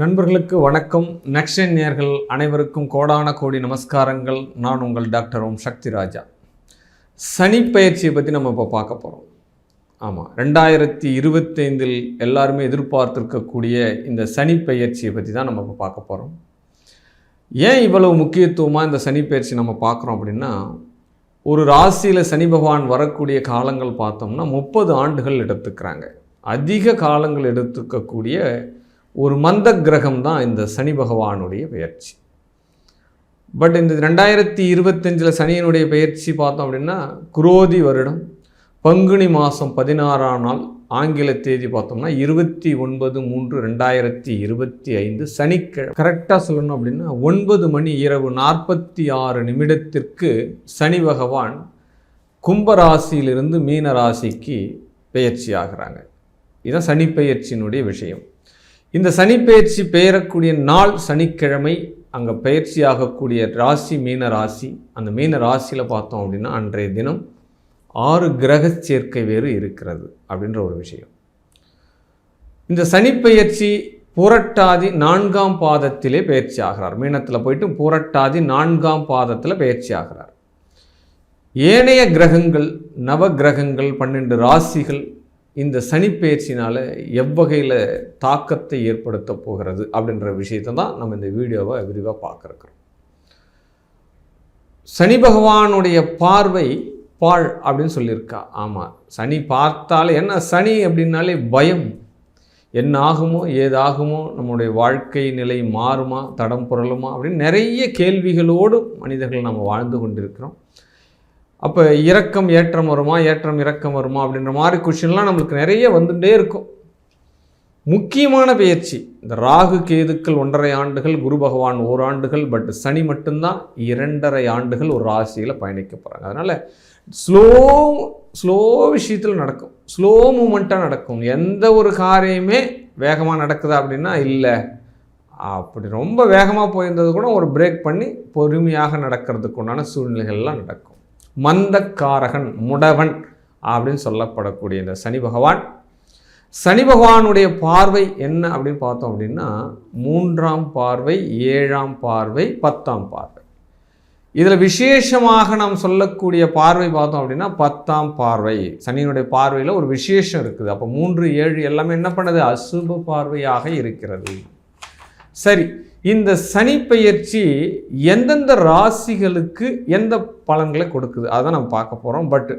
நண்பர்களுக்கு வணக்கம். நெக்ஸ்ட் நேர்கள் அனைவருக்கும் கோடான கோடி நமஸ்காரங்கள். நான் உங்கள் டாக்டர் ஓம் சக்தி ராஜா. சனி பயிற்சியை பற்றி நம்ம இப்போ பார்க்க போகிறோம் ஆமாம் ரெண்டாயிரத்தி இருபத்தைந்தில் எல்லாருமே எதிர்பார்த்துருக்கக்கூடிய இந்த சனி பயிற்சியை பற்றி தான் நம்ம இப்போ பார்க்க போகிறோம் ஏன் இவ்வளவு முக்கியத்துவமாக இந்த சனி பயிற்சி நம்ம பார்க்குறோம் அப்படின்னா ஒரு ராசியில் சனி பகவான் வரக்கூடிய காலங்கள் பார்த்தோம்னா முப்பது ஆண்டுகள் எடுத்துக்கிறாங்க. அதிக காலங்கள் எடுத்துக்கக்கூடிய ஒரு மந்த கிரகம் தான் இந்த சனி பகவானுடைய பெயர்ச்சி. பட் இந்த ரெண்டாயிரத்தி இருபத்தஞ்சில் சனியினுடைய பெயர்ச்சி பார்த்தோம் அப்படின்னா குரோதி வருடம் பங்குனி மாதம் பதினாறாம் நாள் ஆங்கில தேதி பார்த்தோம்னா இருபத்தி ஒன்பது மூன்று ரெண்டாயிரத்தி இருபத்தி ஐந்து சனிக்கிழமை கரெக்டாக சொல்லணும் அப்படின்னா ஒன்பது மணி இரவு நாற்பத்தி ஆறு நிமிடத்திற்கு சனி பகவான் கும்பராசியிலிருந்து மீன ராசிக்கு பெயர்ச்சி ஆகிறாங்க. இதுதான் சனி பெயர்ச்சியினுடைய விஷயம். இந்த சனிப்பெயர்ச்சி பெயரக்கூடிய நாள் சனிக்கிழமை அங்கே பயிற்சி ஆகக்கூடிய ராசி மீன ராசி அந்த மீன ராசியில் பார்த்தோம் அப்படின்னா அன்றைய தினம் ஆறு கிரக சேர்க்கை வேறு இருக்கிறது அப்படின்ற ஒரு விஷயம். இந்த சனி பெயர்ச்சி புரட்டாதி நான்காம் பாதத்திலே பயிற்சி ஆகிறார். மீனத்தில் போயிட்டு புரட்டாதி நான்காம் பாதத்தில் பயிற்சி ஆகிறார். ஏனைய கிரகங்கள் நவ கிரகங்கள் பன்னெண்டு ராசிகள் இந்த சனிப்பெயர்ச்சினால் எவ்வகையில் தாக்கத்தை ஏற்படுத்த போகிறது அப்படின்ற விஷயத்தை தான் நம்ம இந்த வீடியோவை விரிவாக பார்க்குறோம். சனி பகவானுடைய பார்வை பாழ் அப்படின்னு சொல்லியிருக்கா. ஆமாம் சனி பார்த்தாலே என்ன? சனி அப்படின்னாலே பயம். என்ன ஆகுமோ ஏதாகுமோ நம்முடைய வாழ்க்கை நிலை மாறுமா தடம் புரளுமா அப்படின்னு நிறைய கேள்விகளோடு மனிதர்கள் நம்ம வாழ்ந்து கொண்டிருக்கிறோம். அப்போ இறக்கம் ஏற்றம் வருமா? ஏற்றம் இறக்கம் வருமா? அப்படின்ற மாதிரி கொஷின்லாம் நம்மளுக்கு நிறைய வந்துட்டே இருக்கும். முக்கியமான பயிற்சி. இந்த ராகு கேதுக்கள் ஒன்றரை ஆண்டுகள் குரு பகவான் ஓராண்டுகள் பட் சனி மட்டும்தான் இரண்டரை ஆண்டுகள் ஒரு ராசியில் பயணிக்க போகிறாங்க அதனால் ஸ்லோ ஸ்லோ விஷயத்தில் நடக்கும். ஸ்லோ மூமெண்ட்டாக நடக்கும். எந்த ஒரு காரியமே வேகமாக நடக்குதா அப்படின்னா இல்லை. அப்படி ரொம்ப வேகமாக போயிருந்தது கூட ஒரு பிரேக் பண்ணி பொறுமையாக நடக்கிறதுக்கு உண்டான சூழ்நிலைகள்லாம் நடக்கும். மந்தக்காரகன் முடவன் அப்படின்னு சொல்லப்படக்கூடிய இந்த சனி பகவான். சனி பகவானுடைய பார்வை என்ன அப்படின்னு பார்த்தோம் அப்படின்னா மூன்றாம் பார்வை ஏழாம் பார்வை பத்தாம் பார்வை. இதில் விசேஷமாக நாம் சொல்லக்கூடிய பார்வை பார்த்தோம் அப்படின்னா பத்தாம் பார்வை. சனியினுடைய பார்வையில் ஒரு விசேஷம் இருக்குது. அப்போ மூன்று ஏழு எல்லாமே என்ன பண்ணுது? அசுப பார்வையாக இருக்கிறது. சரி இந்த சனி பயிற்சி எந்தெந்த ராசிகளுக்கு எந்த பலன்களை கொடுக்குது? அதை நம்ம பார்க்க போகிறோம் பட்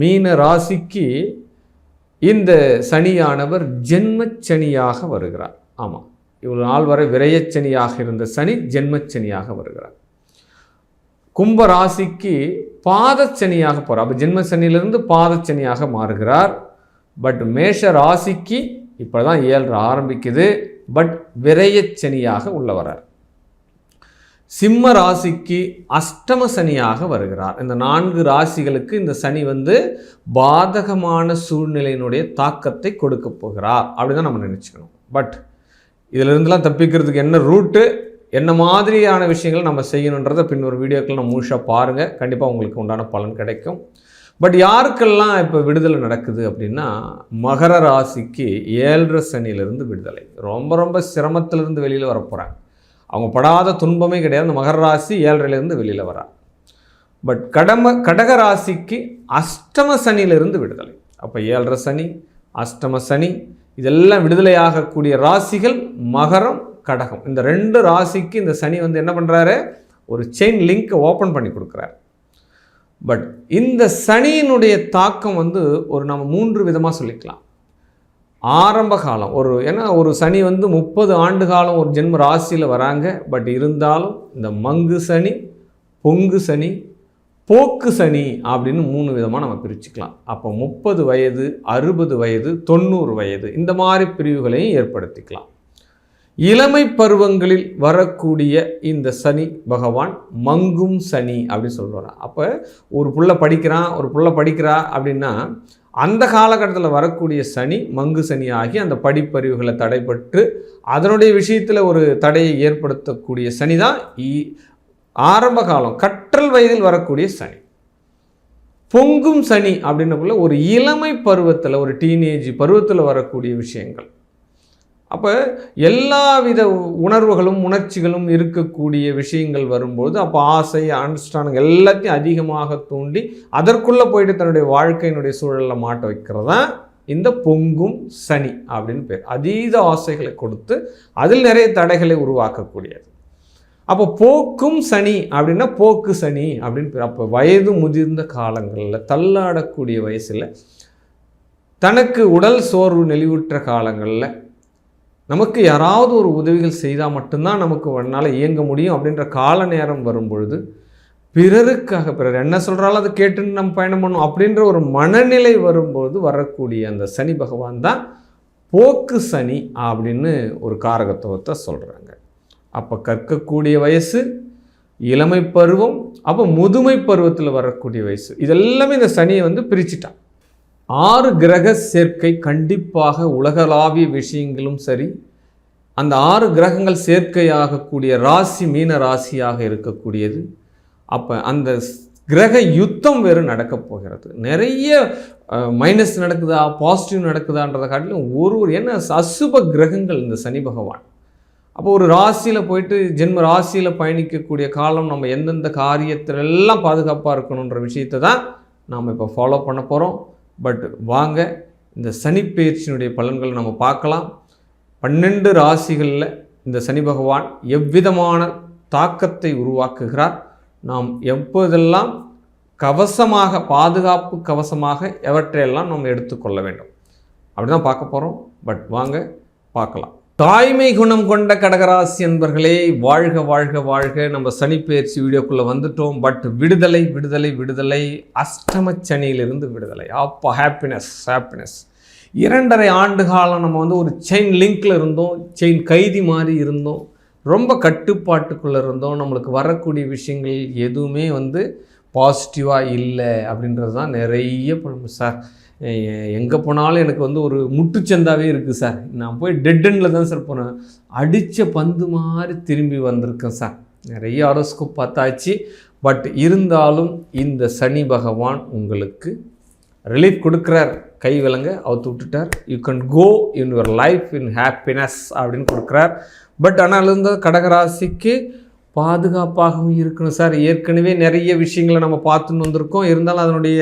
மீன ராசிக்கு இந்த சனியானவர் ஜென்மச்சனியாக வருகிறார். ஆமாம் இவ்வளோ நாள் வரை விரயச்சனியாக இருந்த சனி ஜென்மச்சனியாக வருகிறார். கும்ப ராசிக்கு பாதச்சனியாக போகிறார் அப்போ ஜென்மச்சனியிலிருந்து பாதச்சனியாக மாறுகிறார். பட் மேஷ ராசிக்கு இப்போ தான் ஏழு ஆரம்பிக்குது. பட் விரயச்சனியாக உள்ள வரார் சிம்ம ராசிக்கு அஷ்டம சனியாக வருகிறார். இந்த நான்கு ராசிகளுக்கு இந்த சனி வந்து பாதகமான சூழ்நிலையினுடைய தாக்கத்தை கொடுக்க போகிறார். அப்படிதான் நம்ம நினச்சிக்கணும். பட் இதிலிருந்துலாம் தப்பிக்கிறதுக்கு என்ன ரூட்டு என்ன மாதிரியான விஷயங்கள் நம்ம செய்யணுன்றதை பின் ஒரு வீடியோக்கள் நம்ம முழுசாக பாருங்கள் கண்டிப்பாக உங்களுக்கு உண்டான பலன் கிடைக்கும். பட் யாருக்கெல்லாம் இப்போ விடுதலை நடக்குது அப்படின்னா மகர ராசிக்கு ஏழரை சனியிலிருந்து விடுதலை. ரொம்ப ரொம்ப சிரமத்திலிருந்து வெளியில் வர போகிறாங்க அவங்க படாத துன்பமே கிடையாது. அந்த மகர ராசி ஏழரைலேருந்து வெளியில் வரா. பட் கடம கடக ராசிக்கு அஷ்டம சனியிலிருந்து விடுதலை. அப்போ ஏழரை சனி அஷ்டம சனி இதெல்லாம் விடுதலையாகக்கூடிய ராசிகள் மகரம் கடகம். இந்த ரெண்டு ராசிக்கு இந்த சனி வந்து என்ன பண்ணுறாரு ஒரு செயின் லிங்க்கை ஓப்பன் பண்ணி கொடுக்குறாரு. பட் இந்த சனியினுடைய தாக்கம் வந்து ஒரு நம்ம மூன்று விதமாக சொல்லிக்கலாம். ஆரம்ப காலம் ஒரு ஏன்னா ஒரு சனி வந்து முப்பது ஆண்டு காலம் ஒரு ஜென்ம ராசியில் வராங்க. பட் இருந்தாலும் இந்த மங்கு சனி பொங்கு சனி போக்கு சனி அப்படின்னு மூணு விதமாக நம்ம பிரிச்சுக்கலாம். அப்போ முப்பது வயது அறுபது வயது தொண்ணூறு வயது இந்த மாதிரி பிரிவுகளையும் ஏற்படுத்திக்கலாம். இளமை பருவங்களில் வரக்கூடிய இந்த சனி பகவான் மங்கும் சனி அப்படின்னு சொல்கிறார் அப்போ ஒரு புள்ள படிக்கிறான் ஒரு புள்ள படிக்கிறா அப்படின்னா அந்த காலகட்டத்தில் வரக்கூடிய சனி மங்கு சனி ஆகி அந்த படிப்பறிவுகளை தடைப்பட்டு அதனுடைய விஷயத்தில் ஒரு தடையை ஏற்படுத்தக்கூடிய சனி தான் ஆரம்ப காலம் கற்றல் வயதில் வரக்கூடிய சனி. பொங்கும் சனி அப்படின்னக்குள்ள ஒரு இளமை பருவத்தில் ஒரு டீனேஜ் பருவத்தில் வரக்கூடிய விஷயங்கள். அப்போ எல்லா வித உணர்வுகளும் உணர்ச்சிகளும் இருக்கக்கூடிய விஷயங்கள் வரும்போது அப்போ ஆசை அனுஷ்டானங்கள் எல்லாத்தையும் அதிகமாக தூண்டி அதற்குள்ளே போயிட்டு தன்னுடைய வாழ்க்கையினுடைய சூழலில் மாட்ட வைக்கிறது? தான் இந்த பொங்கும் சனி அப்படின்னு பேர். அதீத ஆசைகளை கொடுத்து அதில் நிறைய தடைகளை உருவாக்கக்கூடியது. அப்போ போக்கும் சனி அப்படின்னா போக்கு சனி அப்படின்னு பேர். அப்போ வயது முதிர்ந்த காலங்களில் தள்ளாடக்கூடிய வயசில் தனக்கு உடல் சோர்வு நெளிவுற்ற காலங்களில் நமக்கு யாராவது ஒரு உதவிகள் செய்தால் மட்டும்தான் நமக்கு உன்னால் இயங்க முடியும் அப்படின்ற கால நேரம் வரும்பொழுது பிறருக்காக பிறர் என்ன சொல்கிறாலும் அதை கேட்டுன்னு நம்ம பயணம் பண்ணும் அப்படின்ற ஒரு மனநிலை வரும்போது வரக்கூடிய அந்த சனி பகவான் தான் போக்கு சனி அப்படின்னு ஒரு காரகத்துவத்தை சொல்கிறாங்க அப்போ கற்கக்கூடிய வயசு இளமை பருவம் அப்போ முதுமை பருவத்தில் வரக்கூடிய வயசு இதெல்லாமே இந்த சனியை வந்து பிரிச்சுட்டான். ஆறு கிரக சேர்க்கை கண்டிப்பாக உலகளாவிய விஷயங்களும் சரி அந்த ஆறு கிரகங்கள் சேர்க்கையாகக்கூடிய ராசி மீன ராசியாக இருக்கக்கூடியது. அப்போ அந்த கிரக யுத்தம் வேறு நடக்கப் போகிறது. நிறைய மைனஸ் நடக்குதா பாசிட்டிவ் நடக்குதான்றதை காட்டிலும் ஒரு ஒரு என்ன அசுப கிரகங்கள் இந்த சனி பகவான். அப்போ ஒரு ராசியில் போயிட்டு ஜென்ம ராசியில் பயணிக்கக்கூடிய காலம் நம்ம எந்தெந்த காரியத்திலெல்லாம் பாதுகாப்பாக இருக்கணுன்ற விஷயத்தை தான் நாம் இப்போ ஃபாலோ பண்ண போகிறோம் பட் வாங்க இந்த சனிப்பெயர்ச்சியினுடைய பலன்களை நம்ம பார்க்கலாம். பன்னெண்டு ராசிகளில் இந்த சனி பகவான் எவ்விதமான தாக்கத்தை உருவாக்குகிறார்? நாம் எப்போதெல்லாம் கவசமாக பாதுகாப்பு கவசமாக எவற்றையெல்லாம் நம்ம எடுத்துக்கொள்ள வேண்டும்? அப்படி தான் பார்க்க போகிறோம் பட் வாங்க பார்க்கலாம். தாய்மை குணம் கொண்ட கடகராசி என்பர்களே வாழ்க வாழ்க வாழ்க. நம்ம சனிப்பெயர்ச்சி வீடியோக்குள்ளே வந்துட்டோம். பட் விடுதலை விடுதலை விடுதலை. அஷ்டம சனியிலிருந்து விடுதலை. அப்போ ஹாப்பினஸ் ஹாப்பினஸ் இரண்டரை ஆண்டு காலம் நம்ம வந்து ஒரு செயின் லிங்கில் இருந்தோம். செயின் கைதி மாதிரி இருந்தோம். ரொம்ப கட்டுப்பாட்டுக்குள்ளே இருந்தோம். நம்மளுக்கு வரக்கூடிய விஷயங்கள் எதுவுமே வந்து பாசிட்டிவாக இல்லை அப்படின்றது தான் நிறைய சார் எங்கே போனாலும் எனக்கு வந்து ஒரு முட்டுச்சந்தாவே இருக்குது சார் நான் போய் டெட்டனில் தான் சார் போனேன். அடித்த பந்து மாதிரி திரும்பி வந்திருக்கேன் சார் நிறைய அரசுக்கு பார்த்தாச்சு. பட் இருந்தாலும் இந்த சனி பகவான் உங்களுக்கு ரிலீஃப் கொடுக்குறார். கை விலங்க அவுத்து விட்டுட்டார். You can go in your life in happiness அப்படின்னு கொடுக்குறார். பட் ஆனால் இருந்த கடகராசிக்கு பாதுகாப்பாகவும் இருக்கணும் சார். ஏற்கனவே நிறைய விஷயங்களை நம்ம பார்த்துன்னு வந்திருக்கோம். இருந்தாலும் அதனுடைய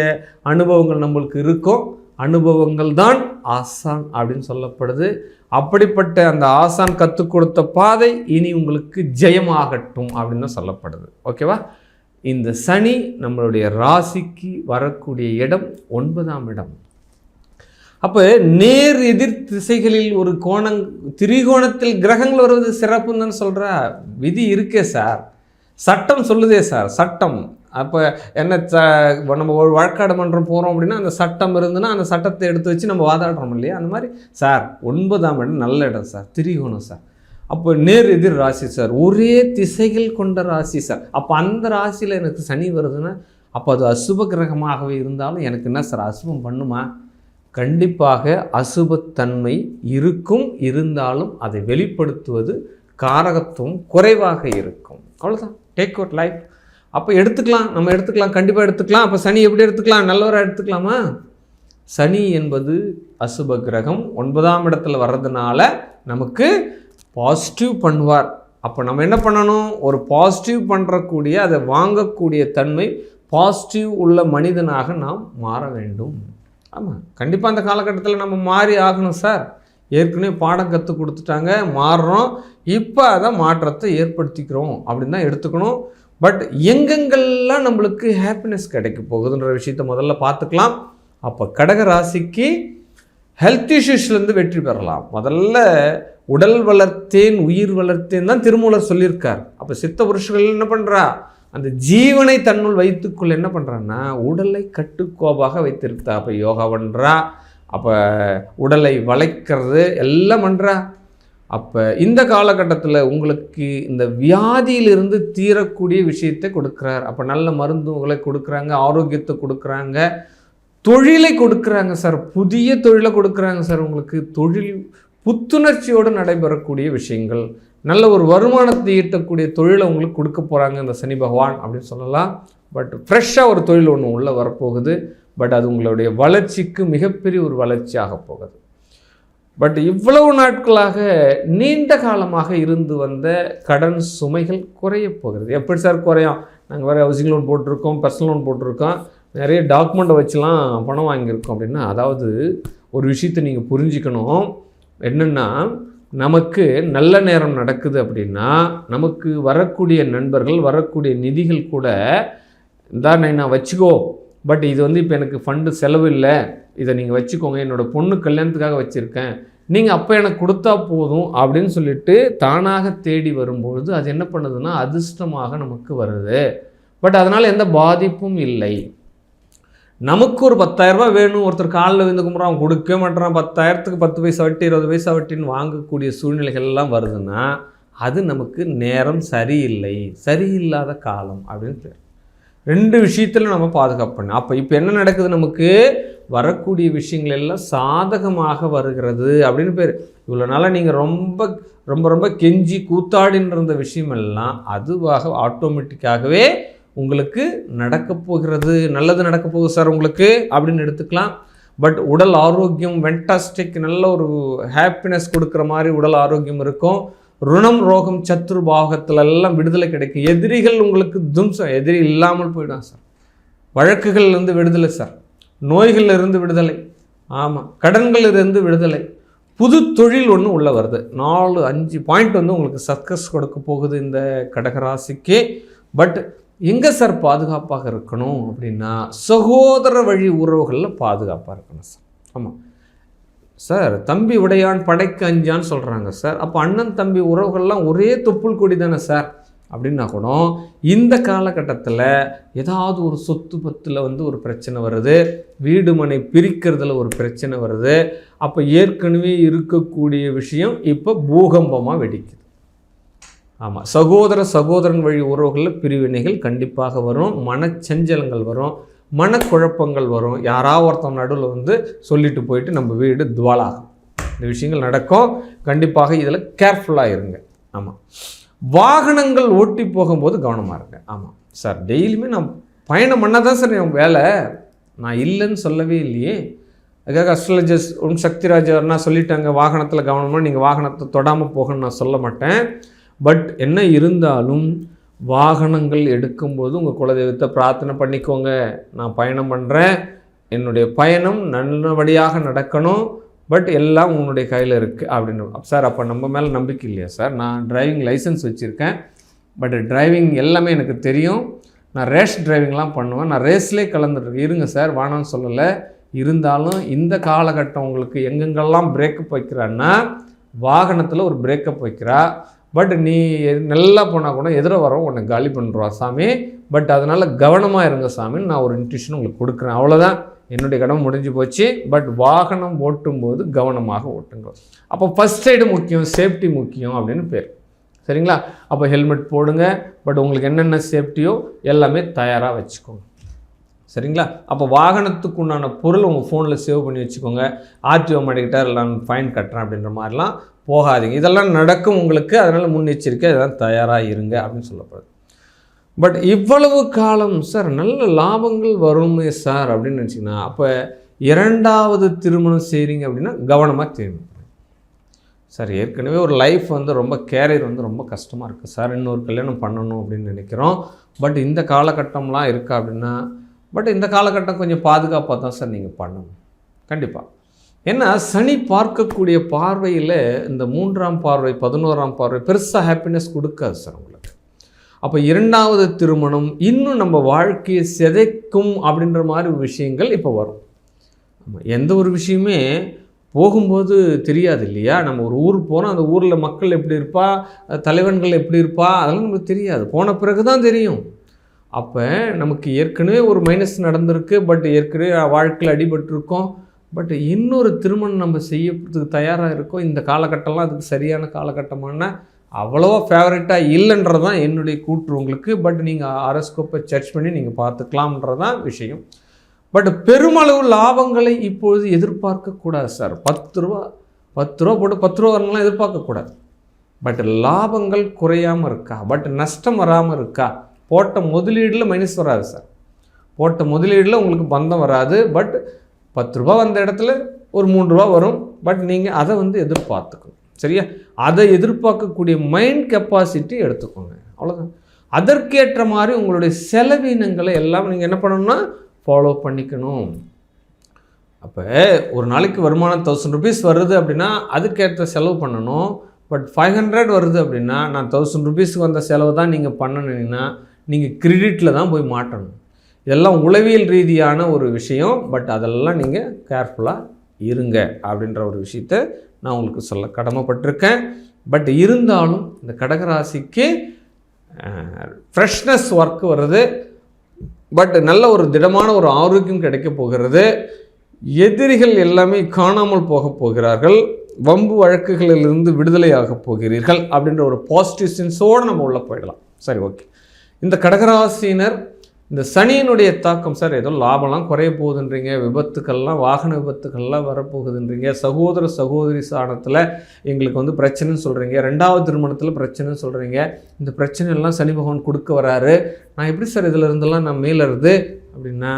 அனுபவங்கள் நம்மளுக்கு இருக்கும். அனுபவங்கள் தான் ஆசான் அப்படின்னு சொல்லப்படுது. அப்படிப்பட்ட அந்த ஆசான் கற்றுக் கொடுத்த பாதை இனி உங்களுக்கு ஜெயமாகட்டும் அப்படின்னு தான் சொல்லப்படுது. ஓகேவா இந்த சனி நம்மளுடைய ராசிக்கு வரக்கூடிய இடம் ஒன்பதாம் இடம். அப்போ நேர் எதிர் திசைகளில் ஒரு கோணங் திரிகோணத்தில் கிரகங்கள் வருவது சிறப்புன்னு தான் சொல்கிற விதி இருக்கே சார். சட்டம் சொல்லுதே சார் சட்டம். அப்போ என்ன ச நம்ம ஒரு வழக்காடு மன்றம் போகிறோம் அப்படின்னா அந்த சட்டம் இருந்துன்னா அந்த சட்டத்தை எடுத்து வச்சு நம்ம வாதாடுறோம் இல்லையா? அந்த மாதிரி சார் ஒன்பதாம் இடம் நல்ல இடம் சார் திரிகோணம் சார். அப்போ நேர் எதிர் ராசி சார் ஒரே திசைகள் கொண்ட ராசி சார். அப்போ அந்த ராசியில் எனக்கு சனி வருதுன்னா அப்போ அது அசுப கிரகமாகவே இருந்தாலும் எனக்கு என்ன சார் அசுபம் பண்ணுமா? கண்டிப்பாக அசுபத்தன்மை இருக்கும் இருந்தாலும் அதை வெளிப்படுத்துவது காரகத்துவம் குறைவாக இருக்கும். அவ்வளோதான் டேக் அவுட் லைஃப் அப்போ எடுத்துக்கலாம். நம்ம எடுத்துக்கலாம். கண்டிப்பாக எடுத்துக்கலாம். அப்போ சனி எப்படி எடுத்துக்கலாம்? நல்லவராக எடுத்துக்கலாமா? சனி என்பது அசுப கிரகம். ஒன்பதாம் இடத்துல வர்றதுனால நமக்கு பாசிட்டிவ் பண்ணுவார். அப்போ நம்ம என்ன பண்ணணும்? ஒரு பாசிட்டிவ் பண்ணுறக்கூடிய அதை வாங்கக்கூடிய தன்மை பாசிட்டிவ் உள்ள மனிதனாக நாம் மாற வேண்டும். ஆமாம் கண்டிப்பாக அந்த காலகட்டத்தில் நம்ம மாறி ஆகணும் சார். ஏற்கனவே பாடம் கற்றுக் கொடுத்துட்டாங்க மாறுறோம். இப்போ அதை மாற்றத்தை ஏற்படுத்திக்கிறோம் அப்படின்னு தான் எடுத்துக்கணும். பட் எங்கெங்கெல்லாம் நம்மளுக்கு ஹாப்பினஸ் கிடைக்க போகுதுன்ற விஷயத்த முதல்ல பார்த்துக்கலாம். அப்போ கடக ராசிக்கு ஹெல்த் இஷ்யூஸ்லேருந்து வெற்றி பெறலாம். முதல்ல உடல் வளர்த்தேன் உயிர் வளர்த்தேன் தான் திருமூலர் சொல்லியிருக்கார். அப்போ சித்த புருஷர்கள் என்ன பண்ணுறா அந்த ஜீவனை தன்னுள் வைத்துக்குள் என்ன பண்ணுறான்னா உடலை கட்டுக்கோப்பாக வைத்திருக்கா அப்போ யோகா பண்ணுறா அப்போ உடலை வளைக்கிறது எல்லாம் பண்ணுறா அப்போ இந்த காலகட்டத்தில் உங்களுக்கு இந்த வியாதியிலிருந்து தீரக்கூடிய விஷயத்தை கொடுக்குறார். அப்போ நல்ல மருந்துகளை கொடுக்குறாங்க ஆரோக்கியத்தை கொடுக்குறாங்க தொழிலை கொடுக்குறாங்க சார். புதிய தொழிலை கொடுக்குறாங்க சார். உங்களுக்கு தொழில் புத்துணர்ச்சியோடு நடைபெறக்கூடிய விஷயங்கள். நல்ல ஒரு வருமானத்தை ஈட்டக்கூடிய தொழிலை உங்களுக்கு கொடுக்க போகிறாங்க இந்த சனி பகவான் அப்படின்னு சொல்லலாம். பட் ஃப்ரெஷ்ஷாக ஒரு தொழில் ஒன்று உள்ளே வரப்போகுது. பட் அது உங்களுடைய வளர்ச்சிக்கு மிகப்பெரிய ஒரு வளர்ச்சியாக போகுது. பட் இவ்வளவு நாட்களாக நீண்ட காலமாக இருந்து வந்த கடன் சுமைகள் குறைய போகிறது. எப்படி சார் குறையும்? நாங்கள் வேறு ஹவுசிங் லோன் போட்டிருக்கோம் பர்சனல் லோன் போட்டிருக்கோம். நிறைய டாக்குமெண்ட்டை வச்சுலாம் பணம் வாங்கியிருக்கோம் அப்படின்னா அதாவது ஒரு விஷயத்தை நீங்கள் புரிஞ்சுக்கணும். என்னென்னா நமக்கு நல்ல நேரம் நடக்குது அப்படின்னா நமக்கு வரக்கூடிய நண்பர்கள் வரக்கூடிய நிதிகள் கூட இதான் நான் வச்சுக்கோ. பட் இது வந்து இப்போ எனக்கு ஃபண்டு செலவு இல்லை. இதை நீங்கள் வச்சுக்கோங்க. என்னோடய பொண்ணு கல்யாணத்துக்காக வச்சுருக்கேன். நீங்கள் அப்போ எனக்கு கொடுத்தா போதும். அப்படின்னு சொல்லிட்டு தானாக தேடி வரும்பொழுது அது என்ன பண்ணுதுன்னா அதிர்ஷ்டமாக நமக்கு வருது. பட் அதனால் எந்த பாதிப்பும் இல்லை. நமக்கு ஒரு பத்தாயிரரூபா வேணும். ஒருத்தர் காலில் விழுந்து கும்பிட்றான் அவன் கொடுக்கவே மாட்டான் பத்தாயிரத்துக்கு பத்து பைசா வட்டி இருபது பைசா வட்டின்னு வாங்கக்கூடிய சூழ்நிலைகள்லாம் வருதுன்னா அது நமக்கு நேரம் சரியில்லை. சரியில்லாத காலம் அப்படின்னு பேர். ரெண்டு விஷயத்தில் நம்ம பாதுகாப்பு பண்ணோம் அப்போ இப்போ என்ன நடக்குது நமக்கு? வரக்கூடிய விஷயங்கள் எல்லாம் சாதகமாக வருகிறது அப்படின்னு பேர். இவ்வளோ நாளாக நீங்கள் ரொம்ப ரொம்ப ரொம்ப கெஞ்சி கூத்தாடின்னு இருந்த விஷயமெல்லாம் அதுவாக ஆட்டோமேட்டிக்காகவே உங்களுக்கு நடக்கப் போகிறது நல்லது நடக்க போகுது சார் உங்களுக்கு அப்படின்னு எடுத்துக்கலாம். பட் உடல் ஆரோக்கியம் வெண்டாஸ்டிக் நல்ல ஒரு ஹாப்பினஸ் கொடுக்குற மாதிரி உடல் ஆரோக்கியம் இருக்கும். ருணம் ரோகம் சத்ரு பாகத்துல எல்லாம் விடுதலை கிடைக்கும். எதிரிகள் உங்களுக்கு தும்சம் எதிரி இல்லாமல் போயிடும் சார். வழக்குகள்லேருந்து விடுதலை சார். நோய்கள்லேருந்து விடுதலை. ஆமாம் கடன்கள்லேருந்து விடுதலை. புது தொழில் ஒன்று உள்ளே வருது. நாலு அஞ்சு பாயிண்ட் வந்து உங்களுக்கு சக்ஸஸ் கொடுக்க போகுது இந்த கடகராசிக்கு. பட் எங்கே சார் பாதுகாப்பாக இருக்கணும் அப்படின்னா சகோதர வழி உறவுகளில் பாதுகாப்பாக இருக்கணும் சார். ஆமாம் சார் தம்பி உடையான் படைக்கு அஞ்சான்னு சொல்கிறாங்க சார். அப்போ அண்ணன் தம்பி உறவுகள்லாம் ஒரே தொப்புள் கொடி தானே சார்? அப்படின்னா கூட இந்த காலகட்டத்தில் ஏதாவது ஒரு சொத்து பத்தில் வந்து ஒரு பிரச்சனை வருது வீடு மனை பிரிக்கிறதுல ஒரு பிரச்சனை வருது அப்போ ஏற்கனவே இருக்கக்கூடிய விஷயம் இப்போ பூகம்பமாக வெடிக்குது. ஆமாம் சகோதர சகோதரன் வழி உறவுகளில் பிரிவினைகள் கண்டிப்பாக வரும். மனச்சஞ்சலங்கள் வரும். மனக்குழப்பங்கள் வரும். யாராவது ஒருத்தன் நடுவில் வந்து சொல்லிட்டு போயிட்டு நம்ம வீடு துவாலாகும். இந்த விஷயங்கள் நடக்கும். கண்டிப்பாக இதில் கேர்ஃபுல்லாக இருங்க. ஆமாம் வாகனங்கள் ஓட்டி போகும்போது கவனமாக இருங்க. ஆமாம் சார் டெய்லியுமே நான் பயணம் பண்ணால் தான் சார் என் வேலை. நான் இல்லைன்னு சொல்லவே இல்லையே. அதுக்காக அஸ்ட்ராலஜர்ஸ் உன் சக்திராஜர்னா சொல்லிட்டாங்க வாகனத்தில் கவனமாக நீங்கள் வாகனத்தை தொடாமல் போகணும்னு நான் சொல்ல மாட்டேன். பட் என்ன இருந்தாலும் வாகனங்கள் எடுக்கும்போது உங்கள் குலதெய்வத்தை பிரார்த்தனை பண்ணிக்கோங்க. நான் பயணம் பண்ணுறேன் என்னுடைய பயணம் நல்லபடியாக நடக்கணும். பட் எல்லாம் உன்னுடைய கையில் இருக்குது அப்படின்னு. சார் அப்போ நம்ம மேலே நம்பிக்கை இல்லையா சார் நான் டிரைவிங் லைசன்ஸ் வச்சுருக்கேன். பட் டிரைவிங் எல்லாமே எனக்கு தெரியும். நான் ரேஸ் டிரைவிங்லாம் பண்ணுவேன். நான் ரேஸ்லேயே கலந்துருக்கேன் இருங்க சார் வானான்னு சொல்லலை. இருந்தாலும் இந்த காலகட்டம் உங்களுக்கு எங்கெங்கெல்லாம் பிரேக்கப் வைக்கிறான்னா வாகனத்தில் ஒரு பிரேக்கப் வைக்கிறா. பட் நீ நல்லா போனால் கூட எதிர வரோம் உன்னை காலி பண்ணுறா சாமி. பட் அதனால் கவனமாக இருங்க சாமின்னு நான் ஒரு இன்ட்யூஷன் உங்களுக்கு கொடுக்குறேன். அவ்வளோதான் என்னுடைய கடமை முடிஞ்சு போச்சு. பட் வாகனம் ஓட்டும்போது கவனமாக ஓட்டுங்க. அப்போ ஃபஸ்ட் எய்டு முக்கியம் சேஃப்டி முக்கியம் அப்படின்னு பேர். சரிங்களா? அப்போ ஹெல்மெட் போடுங்க. பட் உங்களுக்கு என்னென்ன சேஃப்டியோ எல்லாமே தயாராக வச்சுக்கோங்க. சரிங்களா? அப்போ வாகனத்துக்கு உண்டான பொருள் உங்கள் ஃபோனில் சேவ் பண்ணி வச்சுக்கோங்க. ஆர்டிஓ மாட்டிக்கிட்டார் நான் ஃபைன் கட்டுறேன் அப்படின்ற மாதிரிலாம் போகாதீங்க. இதெல்லாம் நடக்கும் உங்களுக்கு அதனால் முன்னெச்சரிக்கை இதெல்லாம் தயாராக இருங்க அப்படின்னு சொல்லப்படுது. பட் இவ்வளவு காலம் சார் நல்ல லாபங்கள் வருமே சார் அப்படின்னு நினச்சிங்கன்னா அப்போ இரண்டாவது திருமணம் செய்கிறீங்க அப்படின்னா கவனமாக திரும்பணும் சார் ஏற்கனவே ஒரு லைஃப் வந்து ரொம்ப கேரியர் வந்து ரொம்ப கஷ்டமாக இருக்குது சார் இன்னொரு கல்யாணம் பண்ணணும் அப்படின்னு நினைக்கிறோம். பட் இந்த காலகட்டம்லாம் இருக்கா அப்படின்னா பட் இந்த காலகட்டம் கொஞ்சம் பாதுகாப்பாக தான் சார் நீங்கள் பண்ணணும். கண்டிப்பாக ஏன்னா சனி பார்க்கக்கூடிய பார்வையில் இந்த மூன்றாம் பார்வை பதினோராம் பார்வை பெருசாக ஹாப்பினஸ் கொடுக்காது சார் உங்களுக்கு. அப்போ இரண்டாவது திருமணம் இன்னும் நம்ம வாழ்க்கையை சிதைக்கும் அப்படின்ற மாதிரி விஷயங்கள் இப்போ வரும். எந்த ஒரு விஷயமே போகும்போது தெரியாது இல்லையா? நம்ம ஒரு ஊர் போனால் அந்த ஊரில் மக்கள் எப்படி இருப்பா? தலைவன்கள் எப்படி இருப்பா? அதெல்லாம் நமக்கு தெரியாது. போன பிறகு தான் தெரியும். அப்போ நமக்கு ஏற்கனவே ஒரு மைனஸ் நடந்திருக்கு பட் ஏற்கனவே வாழ்க்கையில் அடிபட்டிருக்கோம். பட் இன்னொரு திருமணம் நம்ம செய்யறதுக்கு தயாராக இருக்கோம் இந்த காலகட்டம்லாம் அதுக்கு சரியான காலகட்டமான அவ்வளோவா ஃபேவரட்டாக இல்லைன்றது தான் என்னுடைய கூற்று உங்களுக்கு. பட் நீங்கள் அரஸ்கோப்பை சர்ச் பண்ணி நீங்கள் பார்த்துக்கலாம்ன்றது தான் விஷயம். பட் பெருமளவு லாபங்களை இப்பொழுது எதிர்பார்க்கக்கூடாது சார் பத்து ரூபா பத்து ரூபா போட்டு பத்து ரூபா வரணும்லாம் எதிர்பார்க்கக்கூடாது பட் லாபங்கள் குறையாமல் இருக்கா? பட் நஷ்டம் வராமல் இருக்கா? போட்ட முதலீடில் மைனஸ் வராது சார் போட்ட முதலீடில் உங்களுக்கு பந்தம் வராது. பட் பத்து ரூபா வந்த இடத்துல ஒரு மூணு ரூபா வரும். பட் நீங்கள் அதை வந்து எதிர்பார்த்துக்கணும். சரியா? அதை எதிர்பார்க்கக்கூடிய மைண்ட் கெப்பாசிட்டி எடுத்துக்கோங்க. அவ்வளோதான் அதற்கேற்ற மாதிரி உங்களுடைய செலவினங்களை எல்லாம் நீங்கள் என்ன பண்ணணும்னா ஃபாலோ பண்ணிக்கணும். அப்போ ஒரு நாளைக்கு வருமானம் தௌசண்ட் ருபீஸ் வருது அப்படின்னா அதுக்கேற்ற செலவு பண்ணணும். பட் ஃபைவ் ஹண்ட்ரட் வருது அப்படின்னா நான் தௌசண்ட் ருபீஸ்க்கு வந்த செலவு தான் நீங்கள் பண்ணணுன்னா நீங்கள் கிரெடிட்டில் தான் போய் மாட்டணும். இதெல்லாம் உளவியல் ரீதியான ஒரு விஷயம் பட் அதெல்லாம் நீங்கள் கேர்ஃபுல்லாக இருங்க அப்படின்ற ஒரு விஷயத்த நான் உங்களுக்கு சொல்ல கடமைப்பட்டிருக்கேன். பட் இருந்தாலும் இந்த கடகராசிக்கு ஃப்ரெஷ்னஸ் ஒர்க் வருது பட் நல்ல ஒரு திடமான ஒரு ஆரோக்கியம் கிடைக்க போகிறது. எதிரிகள் எல்லாமே காணாமல் போக போகிறார்கள். வம்பு வழக்குகளிலிருந்து விடுதலையாக போகிறீர்கள் அப்படின்ற ஒரு பாசிட்டிவ் சென்ஸோடு நம்ம உள்ளே போயிடலாம். சரி ஓகே இந்த கடகராசினர் இந்த சனியினுடைய தாக்கம் சார் ஏதோ லாபம்லாம் குறைய போகுதுன்றீங்க விபத்துக்கள்லாம் வாகன விபத்துக்கள்லாம் வரப்போகுதுன்றீங்க சகோதர சகோதரி சாணத்தில் எங்களுக்கு வந்து பிரச்சனைன்னு சொல்கிறீங்க ரெண்டாவது திருமணத்தில் பிரச்சனைன்னு சொல்கிறீங்க இந்த பிரச்சனையெல்லாம் சனி பகவான் கொடுக்க வராரு நான் எப்படி சார் இதில் இருந்தெல்லாம் நான் மேலறது அப்படின்னா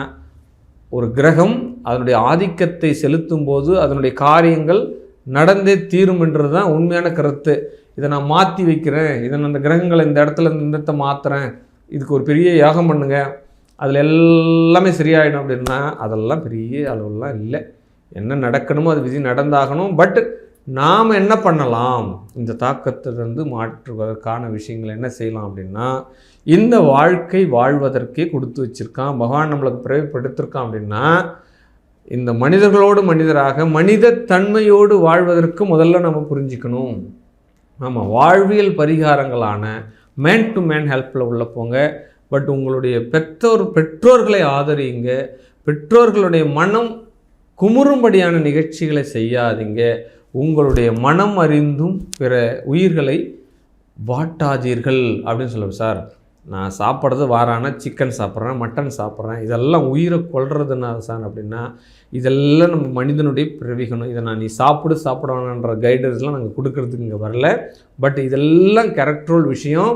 ஒரு கிரகம் அதனுடைய ஆதிக்கத்தை செலுத்தும் போது அதனுடைய காரியங்கள் நடந்தே தீரும் என்றது தான் உண்மையான கருத்து. இதை நான் மாற்றி வைக்கிறேன் இதை அந்த கிரகங்களை இந்த இடத்துல இந்த இடத்த மாற்றுறேன் இதுக்கு ஒரு பெரிய யாகம் பண்ணுங்க. அதில் எல்லாமே சரியாயிடும் அப்படின்னா அதெல்லாம் பெரிய அளவுலாம் இல்லை. என்ன நடக்கணுமோ அது விதி நடந்தாகணும். பட் நாம் என்ன பண்ணலாம்? இந்த தாக்கத்திலிருந்து மாற்றுவதற்கான விஷயங்கள் என்ன செய்யலாம் அப்படின்னா இந்த வாழ்க்கை வாழ்வதற்கே கொடுத்து வச்சுருக்கான். பகவான் நம்மளுக்கு பிறவிப்படுத்திருக்கான் அப்படின்னா இந்த மனிதர்களோடு மனிதராக மனித தன்மையோடு வாழ்வதற்கு முதல்ல நம்ம புரிஞ்சுக்கணும். ஆமாம் வாழ்வியல் பரிகாரங்களான மேன் டு மேன் ஹெல்ப்பில் உள்ள போங்க. பட் உங்களுடைய பெற்றோர் பெற்றோர்களை ஆதரிங்க பெற்றோர்களுடைய மனம் குமுறும்படியான நிகழ்ச்சிகளை செய்யாதீங்க. உங்களுடைய மனம் அறிந்தும் பிற உயிர்களை வாட்டாதீர்கள் அப்படின்னு சொல்லுவேன் சார். நான் சாப்பிட்றது வாரான சிக்கன் சாப்பிட்றேன் மட்டன் சாப்பிட்றேன். இதெல்லாம் உயிரை கொள்றதுனால சார் அப்படின்னா இதெல்லாம் நம்ம மனிதனுடைய பிறவிகணும் இதை நான் நீ சாப்பிடு சாப்பிடணுன்ற கைடன்ஸ்லாம் நாங்கள் கொடுக்கறதுக்கு இங்கே வரல. பட் இதெல்லாம் கேரக்டரோல் விஷயம்.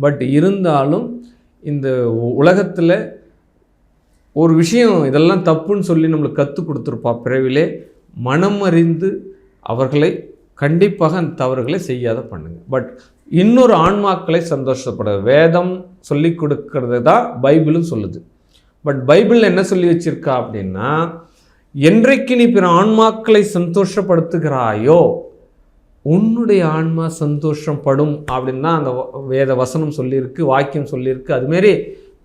பட் இருந்தாலும் இந்த உலகத்தில் ஒரு விஷயம் இதெல்லாம் தப்புன்னு சொல்லி நம்மளுக்கு கற்றுக் கொடுத்துருப்பா பிறவிலே மனம் அறிந்து அவர்களை கண்டிப்பாக அந்த தவறுகளை செய்யாத பண்ணுங்கள் பட் இன்னொரு ஆன்மாக்களை சந்தோஷப்பட வேதம் சொல்லி கொடுக்கறது தான் பைபிளும் சொல்லுது. பட் பைபிள் என்ன சொல்லி வச்சிருக்கா அப்படின்னா என்றைக்கு நீ பிற ஆன்மாக்களை சந்தோஷப்படுத்துகிறாயோ உன்னுடைய ஆன்மா சந்தோஷம் படும் அப்படின்னு தான் அந்த வேத வசனம் சொல்லியிருக்கு வாக்கியம் சொல்லியிருக்கு. அதுமாரி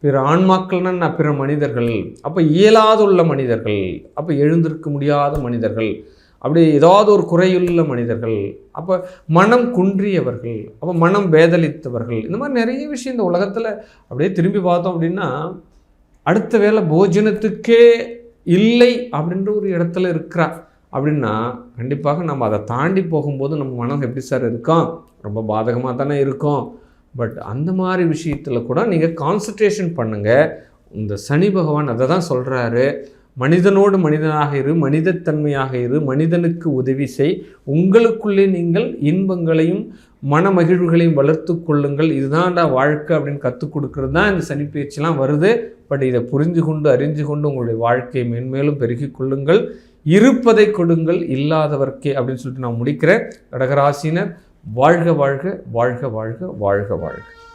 பிற ஆன்மாக்கள்னா நான் பிற மனிதர்கள். அப்போ இயலாதுள்ள மனிதர்கள். அப்போ எழுந்திருக்க முடியாத மனிதர்கள். அப்படி ஏதாவது ஒரு குறையுள்ள மனிதர்கள் அப்போ மனம் குன்றியவர்கள் அப்போ மனம் வேதளித்தவர்கள் இந்த மாதிரி நிறைய விஷயம் இந்த உலகத்தில் அப்படியே திரும்பி பார்த்தோம் அப்படின்னா அடுத்த வேலை போஜனத்துக்கே இல்லை அப்படின்ற ஒரு இடத்துல இருக்கிறா அப்படின்னா கண்டிப்பாக நம்ம அதை தாண்டி போகும்போது நம்ம மனம் எப்படி சார் இருக்கும்? ரொம்ப பாதகமாக தானே இருக்கும். பட் அந்த மாதிரி விஷயத்தில் கூட நீங்கள் கான்சன்ட்ரேஷன் பண்ணுங்கள் இந்த சனி பகவான் அதை தான் சொல்கிறாரு மனிதனோடு மனிதனாக இரு மனிதத்தன்மையாக இரு மனிதனுக்கு உதவி செய். உங்களுக்குள்ளே நீங்கள் இன்பங்களையும் மன மகிழ்வுகளையும் வளர்த்து கொள்ளுங்கள். இதுதான்டா வாழ்க்கை அப்படின்னு கற்றுக் கொடுக்கறது தான் இந்த சனிப்பயிற்சிலாம் வருது. பட் இதை புரிஞ்சு கொண்டு அறிஞ்சு கொண்டு உங்களுடைய வாழ்க்கையை மென்மேலும் பெருகி கொள்ளுங்கள். இருப்பதை கொடுங்கள் இல்லாதவர்க்கே அப்படின்னு சொல்லிட்டு நான் முடிக்கிறேன். கடகராசினர் வாழ்க வாழ்க வாழ்க வாழ்க வாழ்க வாழ்க.